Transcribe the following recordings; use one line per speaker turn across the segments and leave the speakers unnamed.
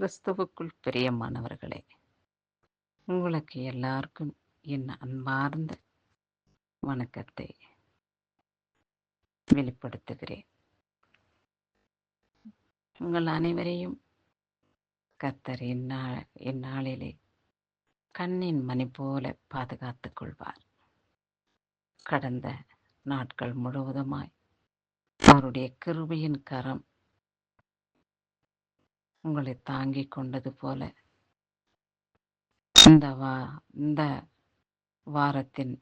கிறிஸ்துவுக்குள் பிரியமானவர்களே உங்களுக்கு எல்லாருக்கும் என் அன்பார்ந்த வணக்கத்தை வெளிப்படுத்துகிறேன். உங்கள் அனைவரையும் கர்த்தர் இந்நா இந்நாளிலே கண்ணின் மணி போல பாதுகாத்துக் கொள்வார். கடந்த நாட்கள் முழுவதுமாய் அவருடைய கிருபையின் கரம் உங்களை தாங்கிக் கொண்டது போல. இந்த வா இந்த வாரத்தின்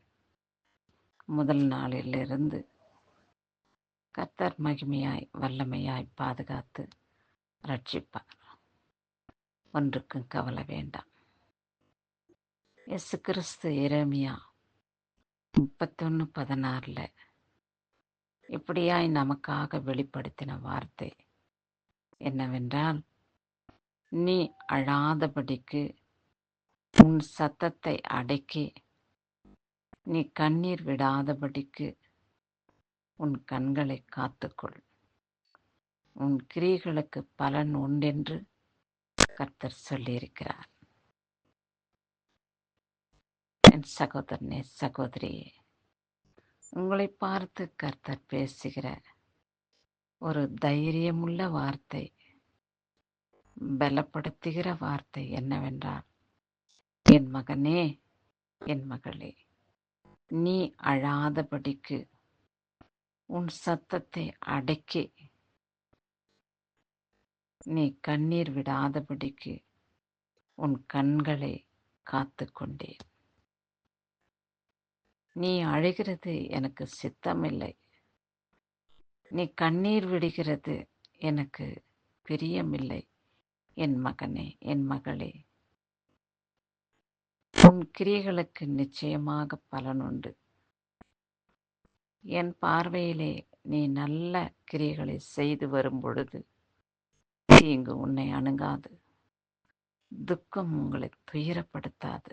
முதல் நாளிலிருந்து கர்த்தர் மகிமையாய் வல்லமையாய் பாதுகாத்து ரட்சிப்பார் ஒன்றுக்கும் கவலை வேண்டாம். எசு கிறிஸ்து இரமியா முப்பத்தொன்று பதினாறில் இப்படியாய் நமக்காக வெளிப்படுத்தின வார்த்தை என்னவென்றால் நீ அழாதபடிக்கு உன் சத்தத்தை அடக்கி நீ கண்ணீர் விடாதபடிக்கு உன் கண்களை காத்துக்கொள். உன் கிரிகளுக்கு பலன் உண்டென்று கர்த்தர் சொல்லியிருக்கிறார். என் சகோதரனே சகோதரியே உங்களை பார்த்து கர்த்தர் பேசுகிற ஒரு தைரியமுள்ள வார்த்தை பலப்படுத்துகிற வார்த்தை என்னவென்றால் என் மகனே என் மகளே நீ அழாதபடிக்கு உன் சத்தத்தை அடக்கி நீ கண்ணீர் விடாதபடிக்கு உன் கண்களை காத்து கொண்டேன் நீ அழுகிறது எனக்கு சித்தமில்லை. நீ கண்ணீர் விடுகிறது எனக்கு பிரியமில்லை. என் மகனே என் மகளே. உன் கிரியைகளுக்கு நிச்சயமாக பலனுண்டு என் பார்வையிலே நீ நல்ல கிரியைகளை செய்து வரும் பொழுது தீங்கு உன்னை அணுகாது. துக்கம் உங்களை துயரப்படுத்தாது.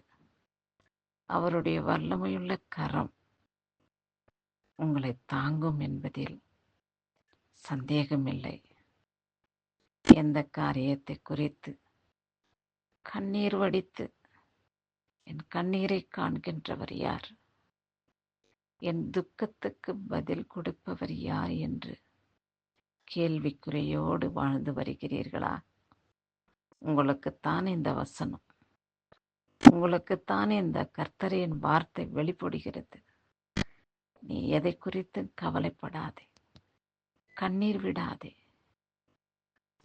அவருடைய வல்லமையுள்ள கரம் உங்களை தாங்கும் என்பதில் சந்தேகமில்லை. எந்த காரியத்தை குறித்து? கண்ணீர் வடித்து என் கண்ணீரை காண்கின்றவர் யார்? என் துக்கத்துக்கு பதில் கொடுப்பவர் யார் என்று கேள்விக்குறையோடு வாழ்ந்து வருகிறீர்களா? உங்களுக்குத்தான் இந்த வசனம். உங்களுக்குத்தான் இந்த கர்த்தரின் வார்த்தை வெளிப்படுகிறது. நீ எதை குறித்து கவலைப்படாதே. கண்ணீர் விடாதே.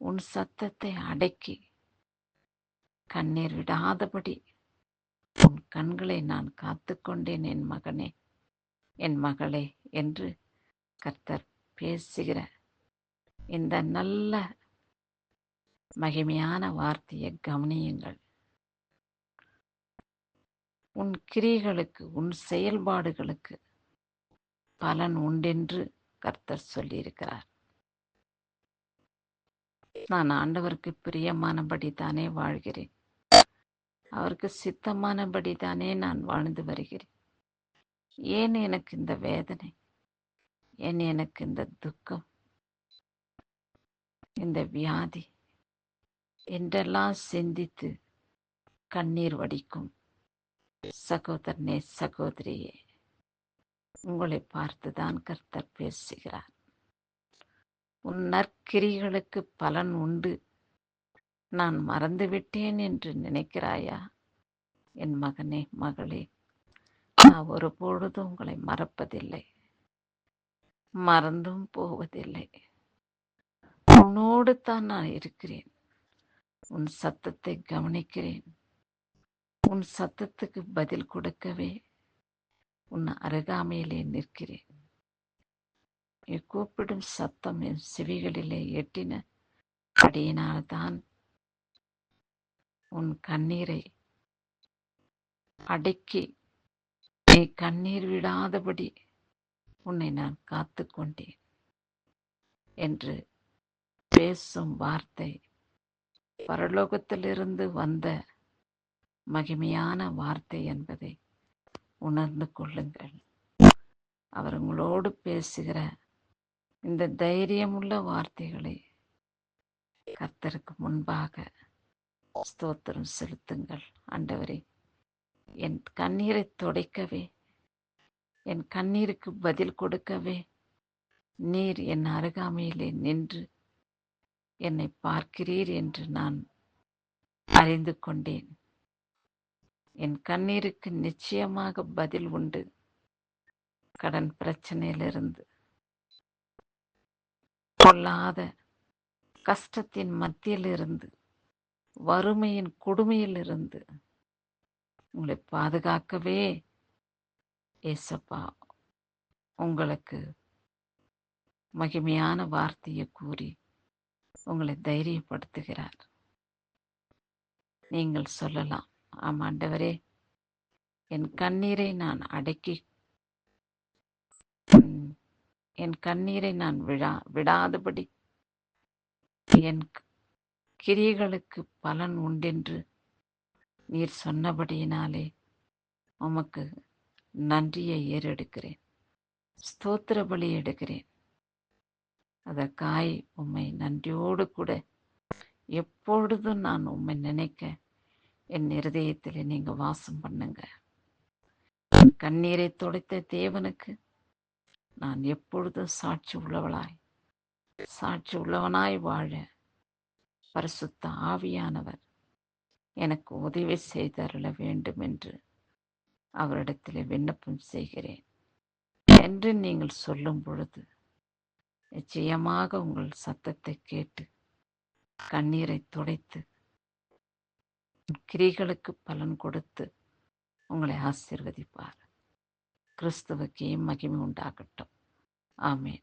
உன் சத்தத்தை அடக்கி கண்ணீர் விடாதபடி உன் கண்களை நான் காத்துக்கொண்டேன் என் மகனே என் மகளே என்று கர்த்தர் பேசுகிற இந்த நல்ல மகிமையான வார்த்தையை கவனியுங்கள். உன் கிரிகளுக்கு உன் செயல்பாடுகளுக்கு பலன் உண்டென்று கர்த்தர் சொல்லியிருக்கிறார். நான் ஆண்டவருக்கு பிரியமானபடி தானே வாழ்கிறேன். அவருக்கு சித்தமானபடி தானே நான் வாழ்ந்து வருகிறேன். ஏன் எனக்கு இந்த வேதனை? ஏன் எனக்கு இந்த துக்கம்? இந்த வியாதி? என்றெல்லாம் சிந்தித்து கண்ணீர் வடிக்கும். சகோதரனே சகோதரியே உங்களை பார்த்துதான் கர்த்தர் பேசுகிறார். உன் நற்கிரிகளுக்கு பலன் உண்டு. நான் மறந்துவிட்டேன் என்று நினைக்கிறாயா? என் மகனே மகளே நான் ஒரு பொழுதும் உங்களை மறப்பதில்லை. மறந்தும் போவதில்லை. உன்னோடு தான் நான் இருக்கிறேன். உன் சத்தத்தை கவனிக்கிறேன். உன் சத்தத்துக்கு பதில் கொடுக்கவே உன் அருகாமையிலே நிற்கிறேன். நீ கூப்பிடும் சத்தம் என் செவிகளிலே எட்டின. அடியினால்தான் உன் கண்ணீரை அடக்கி நீ கண்ணீர் விடாதபடி உன்னை நான் காத்து கொண்டேன் என்று பேசும் வார்த்தை பரலோகத்திலிருந்து வந்த மகிமையான வார்த்தை என்பதை உணர்ந்து கொள்ளுங்கள். அவர் உங்களோடு பேசுகிற இந்த தைரியமுள்ள வார்த்தைகளை கர்த்தருக்கு முன்பாக ஸ்தோத்திரம் செலுத்துங்கள். ஆண்டவரே என் கண்ணீரை துடைக்கவே என் கண்ணீருக்கு பதில் கொடுக்கவே நீர் என் அருகாமையிலே நின்று என்னை பார்க்கிறீர் என்று நான் அறிந்து கொண்டேன். என் கண்ணீருக்கு நிச்சயமாக பதில் உண்டு. கடன் பிரச்சனையிலிருந்து பொல்லாத கஷ்டத்தின் மத்தியிலிருந்து வறுமையின் கொடுமையிலிருந்து உங்களை பாதுகாக்கவே ஏசப்பா உங்களுக்கு மகிமையான வார்த்தையை கூறி உங்களை தைரியப்படுத்துகிறார். நீங்கள் சொல்லலாம் ஆமாண்டவரே என் கண்ணீரை நான் அடக்கி என் கண்ணீரை நான் விழா விடாதபடி என் கிரியைகளுக்கு பலன் உண்டென்று நீர் சொன்னபடியினாலே உமக்கு நன்றியை ஏறெடுக்கிறேன். ஸ்தோத்திர பலி எடுக்கிறேன். அதற்காய் உம்மை நன்றியோடு கூட எப்பொழுதும் நான் உம்மை நினைக்க என் இருதயத்தில் நீங்கள் வாசம் பண்ணுங்க. என் கண்ணீரை துடைத்த தேவனுக்கு நான் எப்பொழுதும் சாட்சி உள்ளவளாய். சாட்சி உள்ளவனாய் வாழ பரிசுத்த ஆவியானவர் எனக்கு உதவி செய்தருள வேண்டும் என்று அவரிடத்தில் விண்ணப்பம் செய்கிறேன். என்று நீங்கள் சொல்லும் பொழுது நிச்சயமாக உங்கள் சத்தத்தை கேட்டு கண்ணீரை துடைத்து கிரிகளுக்கு பலன் கொடுத்து உங்களை ஆசீர்வதிப்பார். ക്രിസ്തുവയ്ക്ക് മഹിമ ഉണ്ടാകട്ടെ ആമേൻ.